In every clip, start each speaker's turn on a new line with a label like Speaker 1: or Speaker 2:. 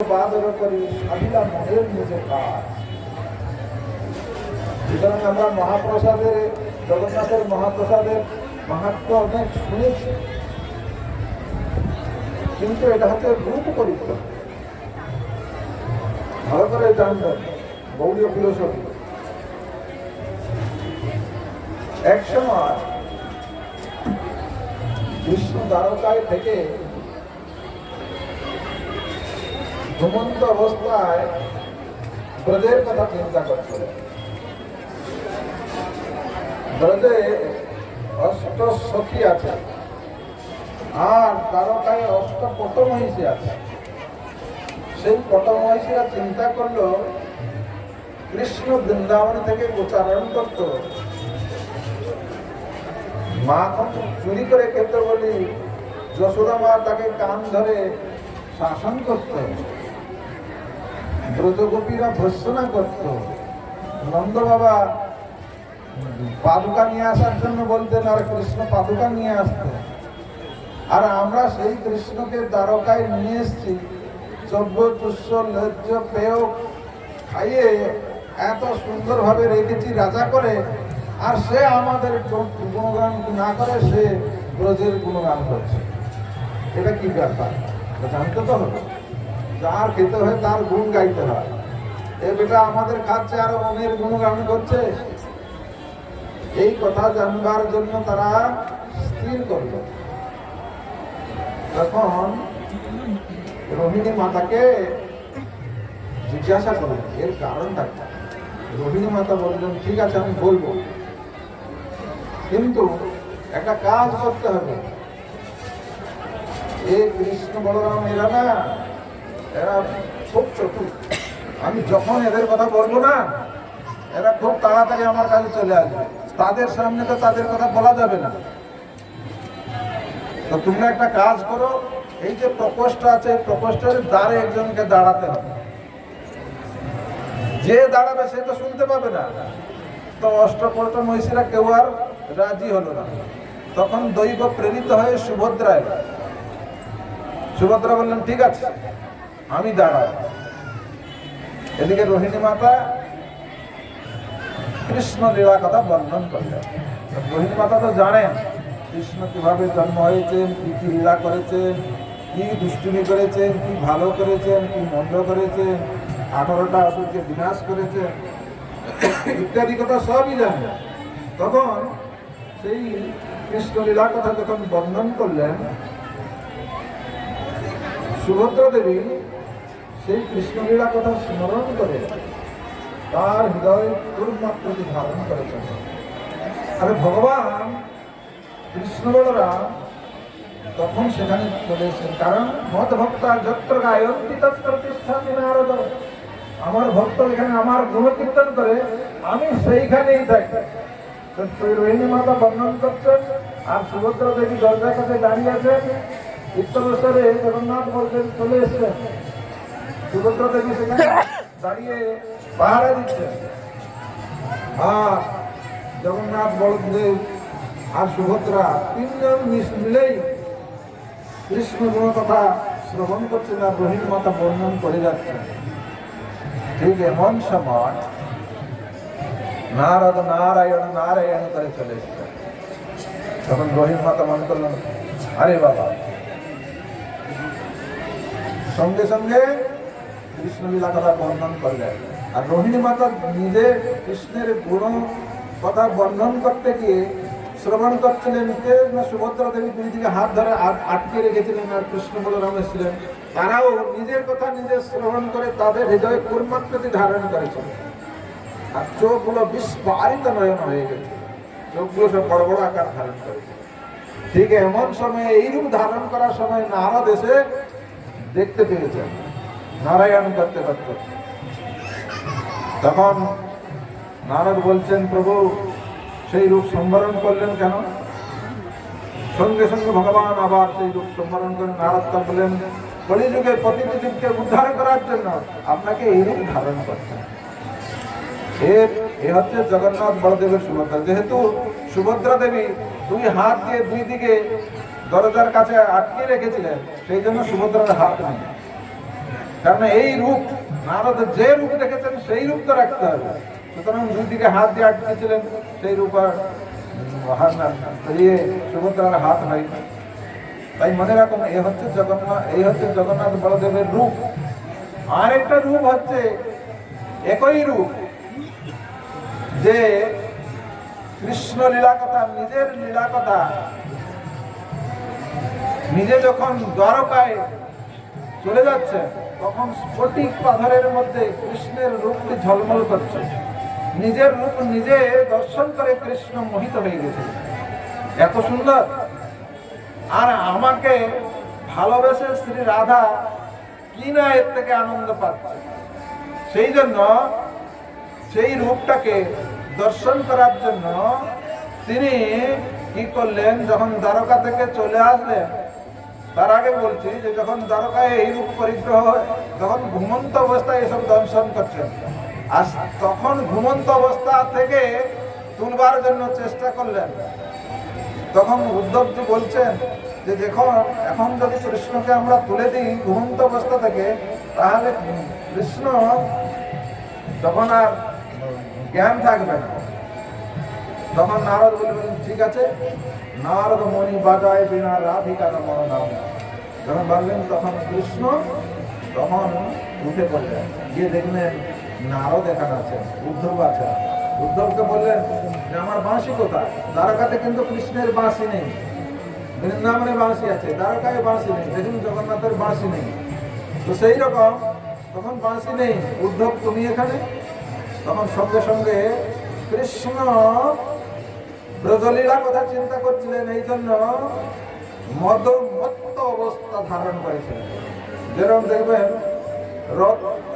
Speaker 1: বাদর করি সাবিলা মনের নিজে সুতরাং আমরা মহাপ্রসাদের, জগন্নাথের মহাপ্রসাদের মাহাত্ম অনেক শুনেছি। কিন্তু এটা হচ্ছে রূপ পরিক্রম ভালো করে জানবেন, গৌরীয় ফিলোসফি। এক সময় বিশ্ব দ্বারকায় থেকে ঘুমন্ত অবস্থায় ব্রজের কথা চিন্তা করছিল ব্রজে অষ্ট সখী আছে। আর দ্বারকায় অষ্ট পটমহিষী আছে। সেই পটমহিষীরা চিন্তা করল, কৃষ্ণ বৃন্দাবন থেকে উচ্চারণ করত মাখন চুরি করে খেতে বলি, যশোদা মা তাকে কান ধরে শাসন করত ব্রজগোপীরা ভর্সনা করত। নন্দ বাবা পাদুকা নিয়ে আসার জন্য বলতেন, আর কৃষ্ণ পাদুকা নিয়ে আসতো। আর আমরা সেই কৃষ্ণকে দ্বারকায় নিয়ে এসেছি। চব্য, তুষ্য, লজ্জ, পেয় খাইয়ে এত সুন্দরভাবে রেখেছি রাজা করে, আর সে আমাদের গুণগান না করে সে ব্রজের গুণগান করছে। এটা কি ব্যাপার? জানতে তো হবে। যার খেতে হয় তার গুণ গাইতে হয়। এ বেটা আমাদের খাচ্ছে আর অনেক গুণগান করছে। এই কথা জানবার জন্য তারা স্থির করল। তখন রোহিণী মাতাকে জিজ্ঞাসা করলেন, এর কারণটা? রোহিণী মাতা বললেন, ঠিক আছে, আমি বলব। কিন্তু একটা কাজ করতে হবে। এ কৃষ্ণ বলরাম এরা না এরা খুব চতুর। আমি যখন এদের কথা বলব না, এরা খুব তাড়াতাড়ি আমার কাছে চলে আসবে। তাদের সামনে তো তাদের কথা বলা যাবে না। তো তোমরা একটা কাজ করো, এই যে প্রকোষ্ঠ আছে প্রকোষ্ঠের দ্বারে একজনকে দাঁড়াতে হবে। যে দাঁড়াবে সে তো শুনতে পাবে না। তো অষ্টপল্ট মহিষীরা কেউ আর রাজি হলো না। তখন দৈব প্রেরিত হয়ে সুভদ্রা এলো সুভদ্রা বললেন, ঠিক আছে আমি দাঁড়াই। এদিকে রোহিণী মাতা কৃষ্ণ লীলা কথা বর্ণন করলেন। রোহিণী মাতা তো জানেন কৃষ্ণ কীভাবে জন্ম হয়েছেন, কি কি লীলা করেছেন, কি দুষ্টুমি করেছেন, কি ভালো করেছেন, কি মন্দ করেছেন, আঠারোটা অসুরকে বিনাশ করেছেন, ইত্যাদি কথা সবই জানেন। তখন সেই কৃষ্ণ লীলা কথা যখন বর্ণন করলেন, সুভদ্রা দেবী সেই কৃষ্ণলীলা কথা স্মরণ করে তার হৃদয় দুর্মাত্রটি ধারণ করেছেন। আর ভগবান, কৃষ্ণ বলরাম তখন সেখানে চলে এসেছেন। কারণ মত ভক্তা যত্র গায়ন্তি তত্র তিষ্ঠান্তি নারদ আমার ভক্ত এখানে আমার গুণ কীর্তন করে, আমি সেইখানেই থাকি। তো রোহিণী মাতা বর্ণন করছেন আর সুভদ্রা দেবী দরজার কাছে দাঁড়িয়ে আছেন। চিত্তবসরে জগন্নাথ বলছেন, চলে এসছেন। সুভদ্রা দেবী সেখানে দাঁড়িয়ে পাহারা দিচ্ছেন। আর জগন্নাথ, বলদেব আর সুভদ্রা তিনজন মিলেই কৃষ্ণ কথা শ্রবণ করছেন আর রোহিণ মাতা বর্ণন করে যাচ্ছেন। ঠিক এমন সময় নারদ নারায়ণ নারায়ণ করে চলে এসেছেন তখন রোহিণ মাতা মনে করলেন, আরে বাবা, সঙ্গে সঙ্গে কৃষ্ণলীলা কথা বর্ণন করলেন। আর রোহিণী মাতা নিজে কৃষ্ণের গুণ কথা বর্ণন করতে গিয়ে শ্রবণ করছিলেন কে না সুভদ্রা দেবী দুই দিকে হাত ধরে আট- আটকে রেখেছিলেন আর কৃষ্ণ বলরাম এসেছিলেন তারাও নিজের কথা নিজে শ্রবণ করে তাদের হৃদয়ে পূর্ণাকৃতি ধারণ করেছিল আর চোখগুলো বিস্ফারিত নয়ন হয়ে গেছে। চোখগুলো সব বড় বড় আকার ধারণ করেছে। ঠিক এমন সময়ে এইরূপ ধারণ করার সময় নারদ এসে দেখতে পেয়েছেন। নারায়ণ করতে করতে তখন নারদ বলছেন, প্রভু, সেই রূপ সম্বরণ করলেন কেন? সঙ্গে সঙ্গে ভগবান আবার সেই রূপ সম্বরণ করে নারদ তা বললেন কলিযুগে প্রতিটি যুগকে উদ্ধার করার জন্য আপনাকে এই রূপ ধারণ করতে এর এ হচ্ছে জগন্নাথ বড়দেবের সুভদ্রা। যেহেতু সুভদ্রা দেবী দুই হাত দিয়ে দুই দিকে দরজার কাছে আটকে রেখেছিলেন, সেই জন্য সুভদ্রার হাত নেই কারণ এই রূপ, নারদ যে রূপ দেখেছেন, সেই রূপ তো রাখতে হবে। সুতরাং দুই দিকে হাত দিয়ে আটকেছিলেন সেই রূপ আর সুভদ্রার হাত হয়। তাই মনে রাখুন, এ হচ্ছে জগন্নাথ, এই হচ্ছে জগন্নাথ বলদেবের রূপ। আর একটা রূপ হচ্ছে একই রূপ, যে কৃষ্ণ লীলা কথা নিজের লীলা কথা নিজে যখন দ্বারকায় চলে যাচ্ছে, তখন স্ফটিক পাথরের মধ্যে কৃষ্ণের রূপটি ঝলমল করছে। নিজের রূপ নিজে দর্শন করে কৃষ্ণ মোহিত হয়ে গেছে। এত সুন্দর। আর আমাকে ভালোবেসে শ্রী রাধা কি না এর থেকে আনন্দ পাচ্ছে? সেই জন্য সেই রূপটাকে দর্শন করার জন্য তিনি কি করলেন? যখন দ্বারকা থেকে চলে আসলেন তার আগে বলছি যে যখন দ্বারকায় এই রূপ পরিগ্রহ তখন ঘুমন্ত অবস্থায় এসব দর্শন করছেন। আর তখন ঘুমন্ত অবস্থা থেকে তুলবার জন্য চেষ্টা করলেন। তখন উদ্ধবজি বলছেন যে দেখুন, এখন যদি কৃষ্ণকে আমরা তুলে দিই ঘুমন্ত অবস্থা থেকে, তাহলে কৃষ্ণ তখন আর জ্ঞান থাকবে না। তখন নারদ বলবেন ঠিক আছে নারদ মণি বাজায় বিনা রাধিকা মন নাম। যখন বললেন, তখন কৃষ্ণ তখন উঠে পড়লেন। গিয়ে দেখলেন, নারদ এখানে আছে উদ্ধব আছে উদ্ধবকে বললেন যে আমার বাঁশি কোথায়? দ্বারকাতে কিন্তু কৃষ্ণের বাঁশি নেই। বৃন্দাবনে বাঁশি আছে, দ্বারকায় বাঁশি নেই। দেখুন, জগন্নাথের বাঁশি নেই। তো সেই রকম তখন বাঁশি নেই। উদ্ধব তুমি এখানে তখন সঙ্গে সঙ্গে কৃষ্ণ ব্রজলীলা কথা চিন্তা করছিলেন, এই জন্য মদমত্ত অবস্থা ধারণ করেছিলেন। যেরকম দেখবেন,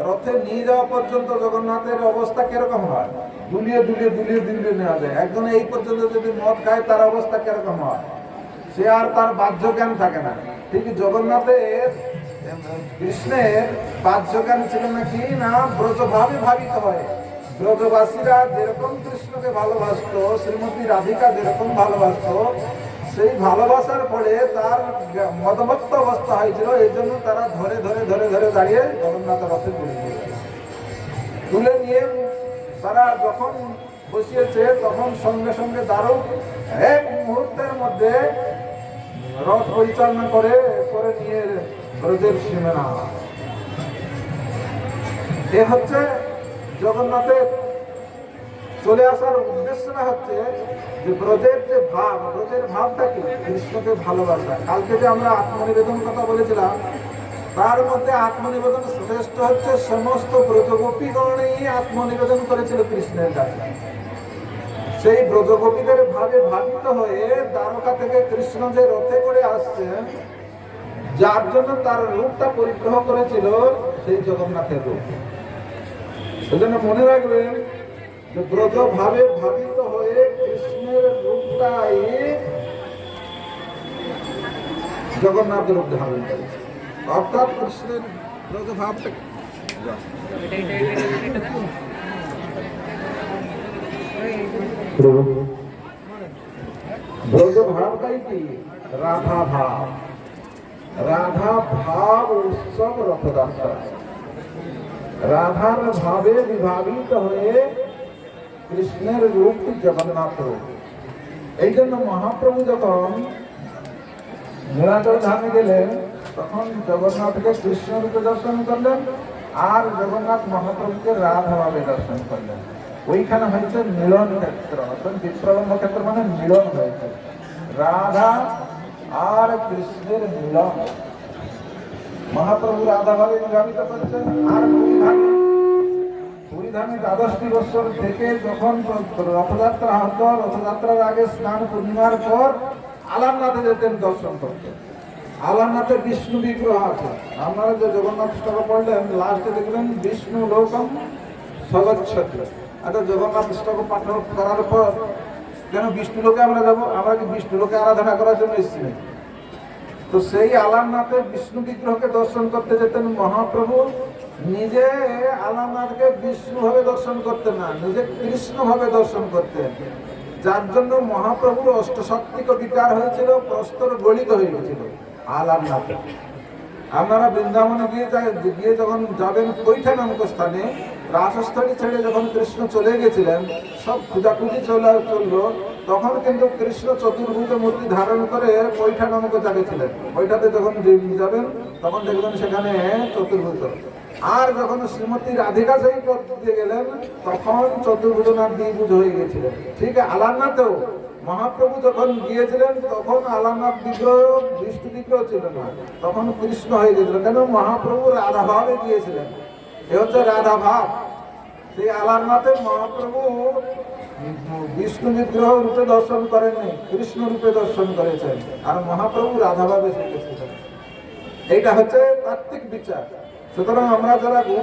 Speaker 1: রথে নিয়ে যাওয়া পর্যন্ত জগন্নাথের অবস্থা কীরকম হয়? দুলিয়ে দুলিয়ে দুলিয়ে দুলিয়ে নেওয়া যায়। একজন এই পর্যন্ত যদি মদ খায়, তার অবস্থা কীরকম হয়? সে আর তার বাহ্য জ্ঞান থাকে না। ঠিক জগন্নাথের, কৃষ্ণের বাহ্য জ্ঞান ছিল নাকি? না, ব্রজভাবে ভাবিত হয়। ব্রজবাসীরা যেরকম কৃষ্ণকে ভালোবাসতো, শ্রীমতী রাধিকা যেরকম ভালোবাসতো, সেই ভালোবাসার ফলে তার মদমত্ত অবস্থা হয়েছিল। এই জন্য তারা ধরে ধরে ধরে ধরে দাঁড়িয়ে জগন্নাথ রথে তুলে দিয়েছে তুলে নিয়ে তারা যখন বসিয়েছে, তখন সঙ্গে সঙ্গে দারুণ এক মুহূর্তের মধ্যে রথ পরিচালনা করে করে নিয়ে ব্রজের সীমানা এ হচ্ছে জগন্নাথের চলে আসার উদ্দেশ্যটা হচ্ছে যে ব্রজের যে ভাব, ব্রজের ভাবটা কি কৃষ্ণকে ভালোবাসা। কালকে যে আমরা আত্মনিবেদন কথা বলেছিলাম, তার মধ্যে আত্মনিবেদন শ্রেষ্ঠ হচ্ছে সমস্ত ব্রজগোপীগণেই আত্মনিবেদন করেছিল কৃষ্ণের কাছে। সেই ব্রজগোপীদের ভাবে ভাবিত হয়ে দ্বারকা থেকে কৃষ্ণ যে রথে করে আসছে, যার জন্য তার রূপটা পরিগ্রহ করেছিল সেই জগন্নাথের রূপ। সেজন্য মনে রাখবেন যে ব্রজ ভাবে ভাবিত হয়ে কৃষ্ণের রূপটাই জগন্নাথ রূপ ধারণ করেছে অর্থাৎ কৃষ্ণের ব্রজ ভাবটা ব্রজ ভাবটাই কি? রাধা ভাব রাধা ভাব উৎসব রথযাত্রা। রাধার ভাবে বিভাবিত হয়ে কৃষ্ণের রূপ জগন্নাথ। রূপ এই জন্য মহাপ্রভু যখন নীলাচল ধামে গেলেন, তখন জগন্নাথকে কৃষ্ণ রূপে দর্শন করলেন আর জগন্নাথ মহাপ্রভুকে রাধা ভাবে দর্শন করলেন। ওইখানে হয়েছে মিলন ক্ষেত্র। অর্থাৎ বিপ্রলম্ব ক্ষেত্র মানে মিলন হয়েছে। রাধা আর কৃষ্ণের মিলন। মহাপ্রভু রাধা ভাবে বিভাবিত করছেন আর পুরীধামে পুরীধামে দ্বাদশটি থেকে যখন রথযাত্রা হতো, রথযাত্রার আগে স্নান পূর্ণিমার পর আলামনাথে যেতেন দর্শন করতেন আলামনাথে বিষ্ণু বিগ্রহ আছে। আপনারা যে জগন্নাথ স্তব পড়লেন লাস্টে দেখবেন বিষ্ণু লোকম সগচ্ছত্র আচ্ছা জগন্নাথ স্তব পাঠ করার পর কেন বিষ্ণু লোকে আমরা যাব, আমরা কি বিষ্ণু লোকে আরাধনা করার জন্য এসেছি নাকি? তো সেই আলামনাথে বিষ্ণু বিগ্রহকে দর্শন করতে যেতেন মহাপ্রভু। নিজে আলামনাথকে বিষ্ণু ভাবে দর্শন করতেন না, নিজে কৃষ্ণ ভাবে দর্শন করতেন। যার জন্য মহাপ্রভুর অষ্টশক্তিক বিকার হয়েছিল, প্রস্তর গলিত হয়ে গেছিল আলামনাথে। আপনারা বৃন্দাবনে গিয়ে গিয়ে যখন যাবেন কৈঠা নামক স্থানে রাসস্থলী ছেড়ে যখন কৃষ্ণ চলে গেছিলেন, সব খোঁজাখুঁজি চলে চলল। তখন কিন্তু কৃষ্ণ চতুর্ভুজ মূর্তি ধারণ করে কৈঠা নামক জায়গায় ছিলেন কৈঠাতে যখন যাবেন, তখন দেখবেন সেখানে চতুর্ভুজ। আর যখন শ্রীমতী রাধিকা সেই পথ দিয়ে গেলেন, তখন চতুর্ভুজ না দ্বিভুজ হয়ে গেছিলেন ঠিক আলারনাথেও মহাপ্রভু যখন গিয়েছিলেন, তখন আলারনাথ বিগ্রহ, বিষ্ণু বিগ্রহ ছিল না। তখন কৃষ্ণ হয়ে গেছিল। কেন? মহাপ্রভু রাধা ভাবে গিয়েছিলেন। এ হচ্ছে রাধা ভাব সেই আলারনাথে মহাপ্রভু বিষ্ণু বিগ্রহ রূপে দর্শন করেননি কৃষ্ণ রূপে দর্শন করেছেন। আর মহাপ্রভু রাধাভাবে এসে গেছিলেন এইটা হচ্ছে তাত্ত্বিক বিচার। সুতরাং আমরা যারা